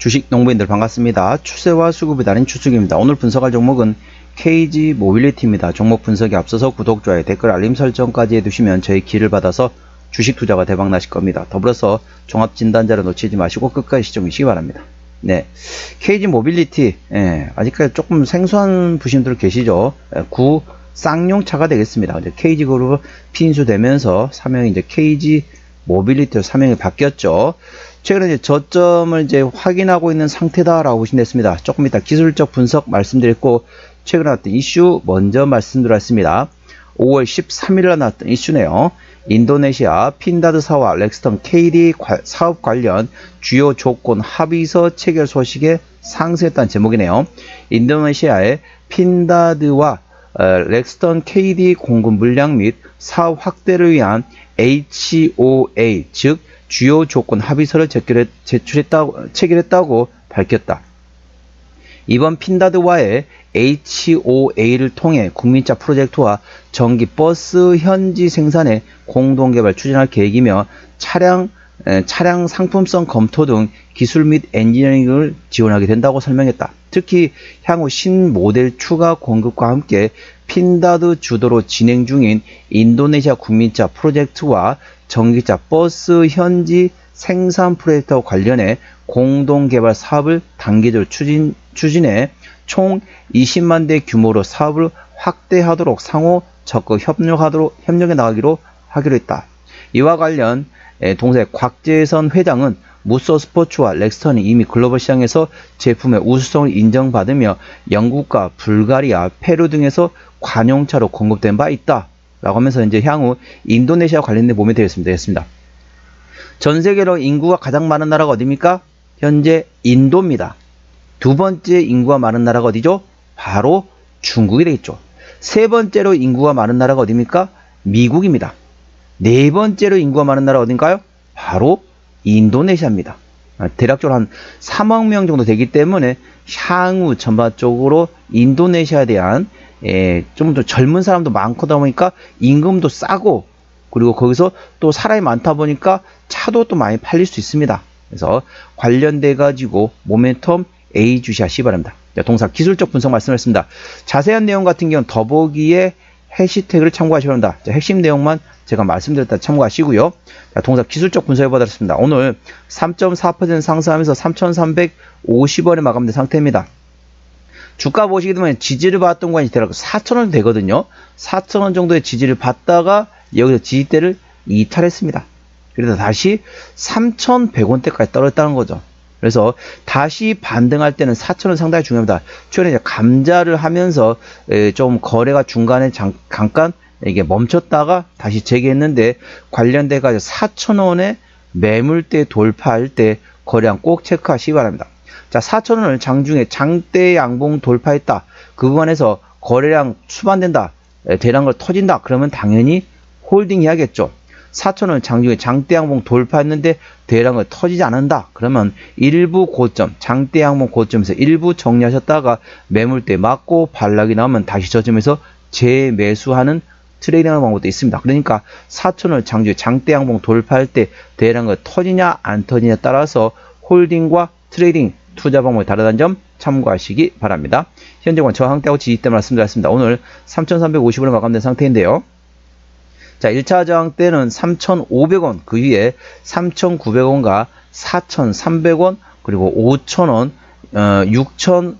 주식 농부인들 반갑습니다. 추세와 수급이 다른 추석입니다. 오늘 분석할 종목은 KG 모빌리티입니다. 종목 분석에 앞서서 구독, 좋아요, 댓글, 알림 설정까지 해두시면 저희 길을 받아서 주식 투자가 대박 나실 겁니다. 더불어서 종합 진단자를 놓치지 마시고 끝까지 시청해 주시기 바랍니다. 네. KG 모빌리티, 예, 아직까지 조금 생소한 부심들 계시죠? 예, 구 쌍용차가 되겠습니다. 이제 KG 그룹 핀수되면서 사명이 이제 KG 모빌리티로 사명이 바뀌었죠. 최근에 이제 저점을 이제 확인하고 있는 상태다라고 보시면 됐습니다. 조금 이따 기술적 분석 말씀드렸고, 최근에 나왔던 이슈 먼저 말씀드렸습니다. 5월 13일에 나왔던 이슈네요. 인도네시아 핀다드사와 렉스턴 KD 사업 관련 주요 조건 합의서 체결 소식에 상승했다는 제목이네요. 인도네시아의 핀다드와 어, 렉스턴 KD 공급 물량 및 사업 확대를 위한 HOA 즉 주요 조건 합의서를 제출했다고, 체결했다고 밝혔다. 이번 핀다드와의 HOA를 통해 국민차 프로젝트와 전기 버스 현지 생산에 공동 개발 추진할 계획이며 차량 차량 상품성 검토 등 기술 및 엔지니어링을 지원하게 된다고 설명했다. 특히 향후 신모델 추가 공급과 함께 핀다드 주도로 진행 중인 인도네시아 국민차 프로젝트와 전기차 버스 현지 생산 프로젝트와 관련해 공동 개발 사업을 단계적으로 추진, 추진해 총 20만 대 규모로 사업을 확대하도록 상호 적극 협력하도록 협력해 나가기로 하기로 했다. 이와 관련 동생 곽재선 회장은 무쏘 스포츠와 렉스턴이 이미 글로벌 시장에서 제품의 우수성을 인정받으며 영국과 불가리아, 페루 등에서 관용차로 공급된 바 있다. 라고 하면서 이제 향후 인도네시아 관련된 몸이 되겠습니다. 전 세계로 인구가 가장 많은 나라가 어디입니까? 현재 인도입니다. 두 번째 인구가 많은 나라가 어디죠? 바로 중국이 되겠죠. 세 번째로 인구가 많은 나라가 어디입니까? 미국입니다. 네 번째로 인구가 많은 나라 어딘가요? 바로 인도네시아입니다. 아, 대략적으로 한 3억 명 정도 되기 때문에 향후 전반적으로 인도네시아에 대한 예, 좀더 젊은 사람도 많고 다 보니까 임금도 싸고 그리고 거기서 또 사람이 많다 보니까 차도 또 많이 팔릴 수 있습니다. 그래서 관련돼 가지고 모멘텀 A 주시하시 바랍니다. 동사 기술적 분석 말씀했습니다. 자세한 내용 같은 경우는 더보기에 해시태그를 참고하시 바랍니다. 자, 핵심 내용만 제가 말씀드렸다 참고하시고요. 자, 동사 기술적 분석해 보겠습니다. 오늘 3.4% 상승하면서 3,350원에 마감된 상태입니다. 주가 보시게 되면 지지를 받았던 관이 대략 4,000원 되거든요. 4,000원 정도의 지지를 받다가 여기서 지지대를 이탈했습니다. 그래서 다시 3,100원대까지 떨어졌다는 거죠. 그래서 다시 반등할 때는 4천원 상당히 중요합니다. 최근에 감자를 하면서 좀 거래가 중간에 잠깐 이게 멈췄다가 다시 재개했는데 관련돼 가지고 4천원에 매물대 돌파할 때 거래량 꼭 체크하시기 바랍니다. 자, 4천원을 장중에 장대 양봉 돌파했다. 그 구간에서 거래량 수반된다. 대량을 걸 터진다. 그러면 당연히 홀딩 해야겠죠. 4천원 장중에 장대 양봉 돌파했는데 대량을 터지지 않는다. 그러면 일부 고점, 장대 양봉 고점에서 일부 정리하셨다가 매물대 맞고 반락이 나오면 다시 저점에서 재매수하는 트레이딩하는 방법도 있습니다. 그러니까 4천원 장중에 장대 양봉 돌파할 때 대량을 터지냐 안 터지냐에 따라서 홀딩과 트레이딩 투자 방법이 다르다는 점 참고하시기 바랍니다. 현재권 저항대하고 지지대 말씀드렸습니다. 오늘 3,350원에 마감된 상태인데요. 자, 1차 저항 때는 3,500원, 그 위에 3,900원과 4,300원, 그리고 5,000원, 어, 6,000,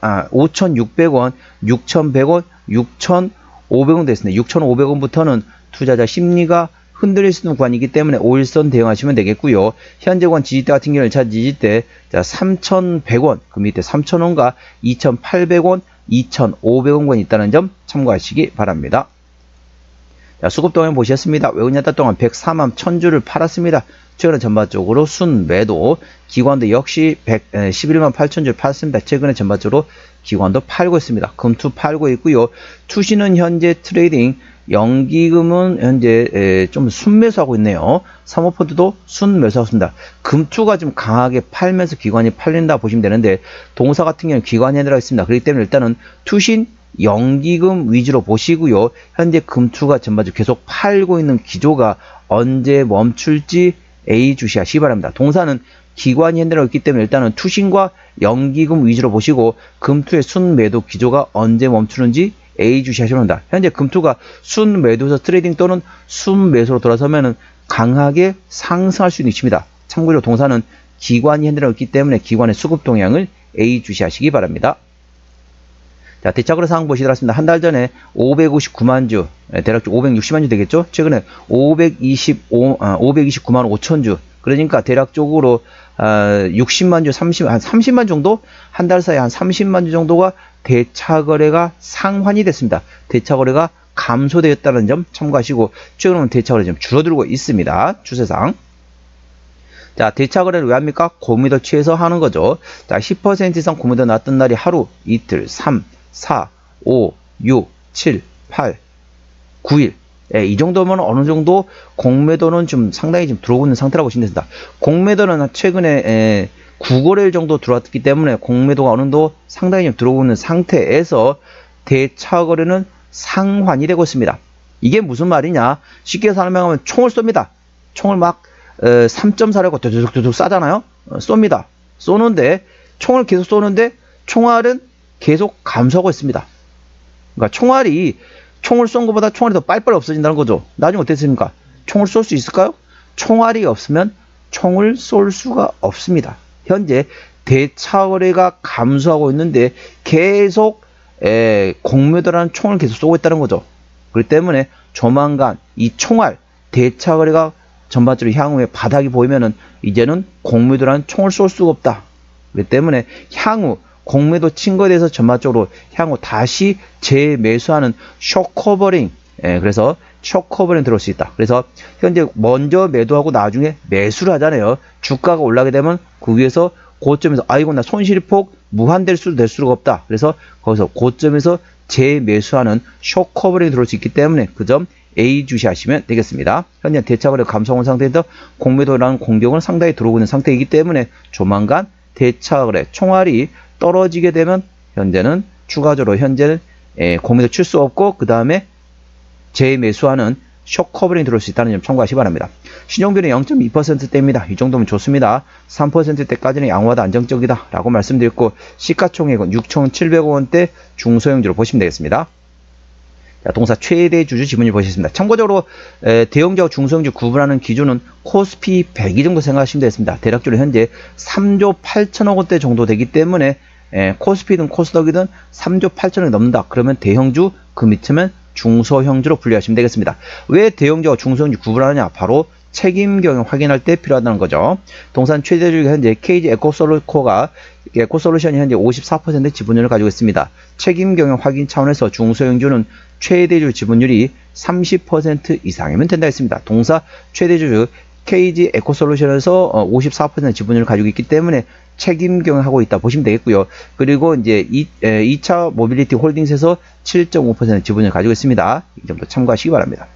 아, 5,600원, 6,100원, 6,500원 됐습니다. 6,500원부터는 투자자 심리가 흔들릴 수 있는 구간이기 때문에 5일선 대응하시면 되겠고요. 현재 권 지지대 같은 경우는 1차 지지대 자 3,100원, 그 밑에 3,000원과 2,800원, 2,500원권이 있다는 점 참고하시기 바랍니다. 자, 수급동안 보셨습니다. 외국인 달 동안 104만 1000주를 팔았습니다. 최근에 전반적으로 순 매도, 기관도 역시 100, 11만 8000주를 팔았습니다. 최근에 전반적으로 기관도 팔고 있습니다. 금투 팔고 있고요. 투시는 현재 트레이딩, 연기금은 현재 좀 순매수하고 있네요. 사모펀드도 순매수하고 있습니다. 금투가 좀 강하게 팔면서 기관이 팔린다 보시면 되는데 동사 같은 경우는 기관이 들어 있습니다. 그렇기 때문에 일단은 투신 연기금 위주로 보시고요. 현재 금투가 전반적으로 계속 팔고 있는 기조가 언제 멈출지 A 주시하시 기 바랍니다. 동사는 기관이 현대라고 있기 때문에 일단은 투신과 연기금 위주로 보시고 금투의 순매도 기조가 언제 멈추는지 A 주시하시면 한다. 현재 금투가 순매도에서 트레이딩 또는 순매수로 돌아서면은 강하게 상승할 수 있는 위치입니다. 참고로 동사는 기관이 현대라고 있기 때문에 기관의 수급 동향을 A 주시하시기 바랍니다. 자, 대차거래 상황 보시도록 하겠습니다. 한 달 전에 559만 주, 예, 대략 560만 주 되겠죠? 최근에 525, 아, 529만 5천 주. 그러니까 대략적으로 아, 60만 주, 30, 한 30만 정도? 한 달 사이에 한 30만 주 정도가 대차거래가 상환이 됐습니다. 대차거래가 감소되었다는 점 참고하시고 최근에는 대차거래 좀 줄어들고 있습니다. 추세상. 자, 대차 거래를 왜 합니까? 고미도 취해서 하는 거죠. 자, 10% 이상 고미도 났던 날이 하루, 이틀, 3, 4, 5, 6, 7, 8, 9일. 예, 이 정도면 어느 정도 공매도는 좀 상당히 좀 들어오고 있는 상태라고 보시면 됩니다. 공매도는 최근에 에, 9거래일 정도 들어왔기 때문에 공매도가 어느 정도 상당히 좀 들어오고 있는 상태에서 대차 거래는 상환이 되고 있습니다. 이게 무슨 말이냐? 쉽게 설명하면 총을 쏩니다. 총을 막 3.4라고 두둑두둑 쏴잖아요. 어, 쏩니다. 쏘는데 총을 계속 쏘는데 총알은 계속 감소하고 있습니다. 그러니까 총알이 총을 쏜 것보다 총알이 더 빨리빨리 없어진다는 거죠. 나중에 어땠습니까? 총을 쏠 수 있을까요? 총알이 없으면 총을 쏠 수가 없습니다. 현재 대차거래가 감소하고 있는데 계속 에, 공매도라는 총을 계속 쏘고 있다는 거죠. 그렇기 때문에 조만간 이 총알 대차거래가 전반적으로 향후에 바닥이 보이면은 이제는 공매도라는 총을 쏠 수가 없다. 그렇기 때문에 향후 공매도 친 거에 대해서 전반적으로 향후 다시 재매수하는 쇼커버링 예, 그래서 쇼커버링 들어올 수 있다. 그래서 현재 먼저 매도하고 나중에 매수를 하잖아요. 주가가 올라게 되면 그 위에서 고점에서 아이고 나 손실이 폭 무한될 수도 될 수가 없다. 그래서 거기서 고점에서 재매수하는 쇼커버링이 들어올 수 있기 때문에 그 점 A 주시하시면 되겠습니다. 현재 대차거래 감소한 상태에서 공매도라는 공격은 상당히 들어오고 있는 상태이기 때문에 조만간 대차거래 총알이 떨어지게 되면 현재는 추가적으로 현재는 예, 공매도 칠수 없고 그 다음에 재매수하는 쇼커버링이 들어올 수 있다는 점 참고하시기 바랍니다. 신용비는 0.2%대입니다. 이 정도면 좋습니다. 3%대까지는 양호하다 안정적이다 라고 말씀드렸고 시가총액은 6,700원대 중소형주로 보시면 되겠습니다. 자, 동사 최대 주주 지분율 보시겠습니다. 참고적으로 에, 대형주와 중소형주 구분하는 기준은 코스피 100이 정도 생각하시면 되겠습니다. 대략적으로 현재 3조 8천억 원대 정도 되기 때문에 에, 코스피든 코스닥이든 3조 8천억이 넘는다. 그러면 대형주 그 밑에면 중소형주로 분류하시면 되겠습니다. 왜 대형주와 중소형주 구분하느냐? 바로 책임 경영 확인할 때 필요하다는 거죠. 동산 최대주가 현재 KG 에코솔루코가 에코솔루션이 현재 54% 지분율을 가지고 있습니다. 책임 경영 확인 차원에서 중소형주는 최대주 지분율이 30% 이상이면 된다 했습니다. 동사 최대주 KG 에코솔루션에서 54% 지분율을 가지고 있기 때문에 책임 경영하고 있다 보시면 되겠고요. 그리고 이제 2, 2차 모빌리티 홀딩스에서 7.5% 지분을 가지고 있습니다. 이 점도 참고하시기 바랍니다.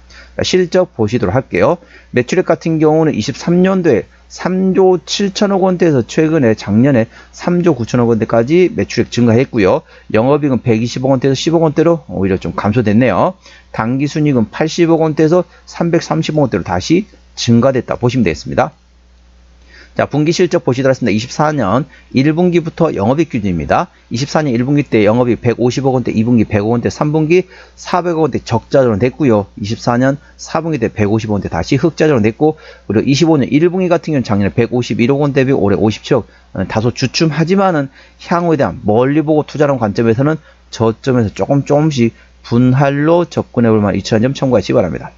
실적 보시도록 할게요. 매출액 같은 경우는 23년도에 3조 7천억 원대에서 최근에 작년에 3조 9천억 원대까지 매출액 증가했고요. 영업이익은 120억 원대에서 10억 원대로 오히려 좀 감소됐네요. 당기순이익은 80억 원대에서 330억 원대로 다시 증가됐다 보시면 되겠습니다. 자, 분기 실적 보시도록 하겠습니다. 24년 1분기부터 영업이익 기준입니다. 24년 1분기 때 영업이익 150억 원대, 2분기 100억 원대, 3분기 400억 원대 적자적으로 됐고요. 24년 4분기 때 150억 원대 다시 흑자적으로 됐고, 그리고 25년 1분기 같은 경우는 작년에 151억 원 대비 올해 57억, 어, 다소 주춤하지만은 향후에 대한 멀리 보고 투자라는 관점에서는 저점에서 조금 조금씩 분할로 접근해 볼 만한 이치한 점 참고하시기 바랍니다.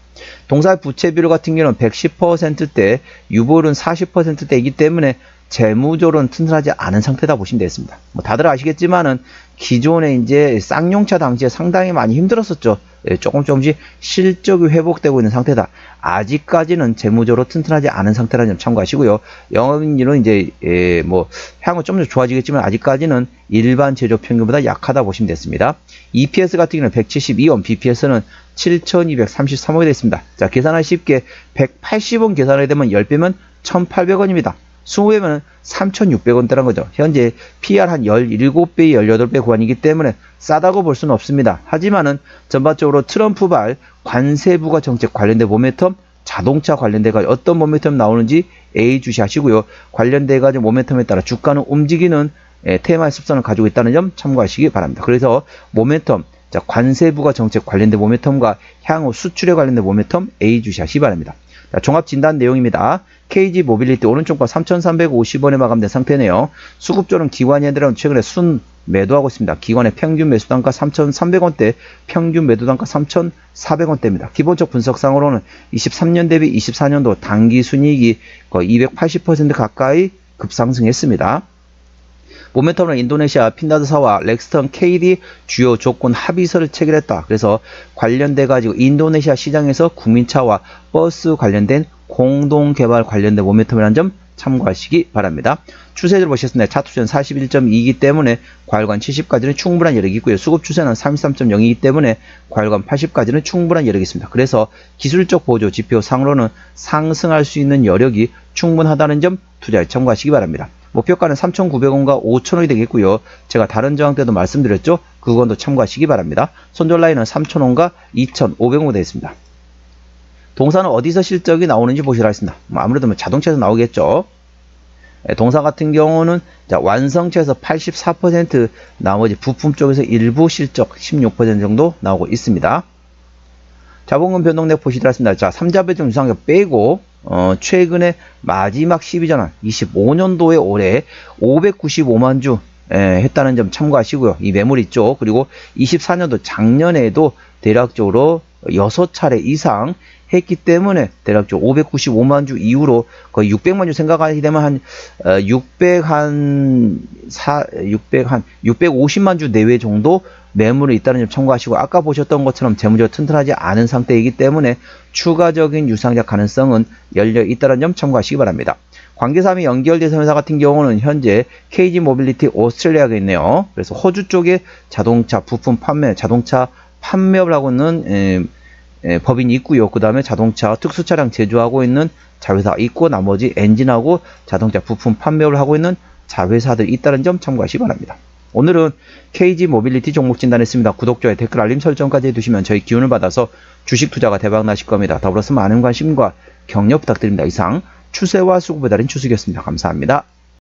동사 부채 비율 같은 경우는 110%대, 유보율은 40%대이기 때문에 재무적으로는 튼튼하지 않은 상태다 보시면 되겠습니다. 뭐 다들 아시겠지만은 기존에 이제 쌍용차 당시에 상당히 많이 힘들었었죠. 예, 조금 조금씩 실적이 회복되고 있는 상태다. 아직까지는 재무적으로 튼튼하지 않은 상태라는 점 참고하시고요. 영업이익률은 이제 예, 뭐 향후 좀 더 좋아지겠지만 아직까지는 일반 제조 평균보다 약하다 보시면 됐습니다. EPS 같은 경우는 172원, BPS는 7,233원이 됐습니다. 자, 계산하기 쉽게 180원 계산하게 되면 10배면 1,800원입니다. 20배면 3,600원대란 거죠. 현재 PR 한 17배, 18배 구간이기 때문에 싸다고 볼 수는 없습니다. 하지만은 전반적으로 트럼프 발 관세 부과 정책 관련된 모멘텀 자동차 관련돼가 어떤 모멘텀 나오는지 A 주시하시고요. 관련돼가 지고 모멘텀에 따라 주가는 움직이는 예, 테마의 습성을 가지고 있다는 점 참고하시기 바랍니다. 그래서 모멘텀, 자, 관세부가 정책 관련된 모멘텀과 향후 수출에 관련된 모멘텀 A 주시하시기 바랍니다. 자, 종합 진단 내용입니다. KG 모빌리티 오른쪽과 3,350원에 마감된 상태네요. 수급조는 기관 얘들은 최근에 순 매도하고 있습니다. 기관의 평균 매수 단가 3,300원대, 평균 매도 단가 3,400원대입니다. 기본적 분석상으로는 23년 대비 24년도 단기 순이익이 거의 280% 가까이 급상승했습니다. 모멘텀은 인도네시아 핀다드사와 렉스턴 KD 주요 조건 합의서를 체결했다. 그래서 관련돼 가지고 인도네시아 시장에서 국민차와 버스 관련된 공동 개발 관련된 모멘텀이라는 점 참고하시기 바랍니다. 추세를 보셨습니다. 차트주는 41.2이기 때문에 과열관 70까지는 충분한 여력이 있고요. 수급 추세는 33.0이기 때문에 과열관 80까지는 충분한 여력이 있습니다. 그래서 기술적 보조 지표 상으로는 상승할 수 있는 여력이 충분하다는 점 투자에 참고하시기 바랍니다. 목표가는 3,900원과 5,000원이 되겠고요. 제가 다른 저항 때도 말씀드렸죠. 그건도 참고하시기 바랍니다. 손절 라인은 3,000원과 2,500원 되어 있습니다. 동사는 어디서 실적이 나오는지 보시라 했습니다. 뭐 아무래도 뭐 자동차에서 나오겠죠. 예, 동사 같은 경우는 자, 완성체에서 84% 나머지 부품 쪽에서 일부 실적 16% 정도 나오고 있습니다. 자본금 변동력 보시도록 하겠습니다. 자, 3자 배정 유상격 빼고 어, 최근에 마지막 12전환 25년도에 올해 595만 주 예, 했다는 점 참고하시고요. 이 매물 있죠. 그리고 24년도 작년에도 대략적으로 6차례 이상 했기 때문에 대략적으로 595만 주 이후로 거의 600만 주 생각하게 되면 한 600, 한, 4, 600, 한 650만 주 내외 정도 매물이 있다는 점 참고하시고 아까 보셨던 것처럼 재무적 튼튼하지 않은 상태이기 때문에 추가적인 유상작 가능성은 열려 있다는 점 참고하시기 바랍니다. 관계사항이 연결된 회사 같은 경우는 현재 KG 모빌리티 오스트레일리아가 있네요. 그래서 호주 쪽에 자동차 부품 판매, 자동차 판매업을 하고 있는 에, 에, 법인이 있고요. 그 다음에 자동차 특수 차량 제조하고 있는 자회사 있고 나머지 엔진하고 자동차 부품 판매업을 하고 있는 자회사들이 있다는 점 참고하시기 바랍니다. 오늘은 KG 모빌리티 종목 진단했습니다. 구독, 좋아요, 댓글, 알림 설정까지 해두시면 저희 기운을 받아서 주식 투자가 대박 나실 겁니다. 더불어서 많은 관심과 격려 부탁드립니다. 이상 추세와 수급에 달인 추석이었습니다. 감사합니다.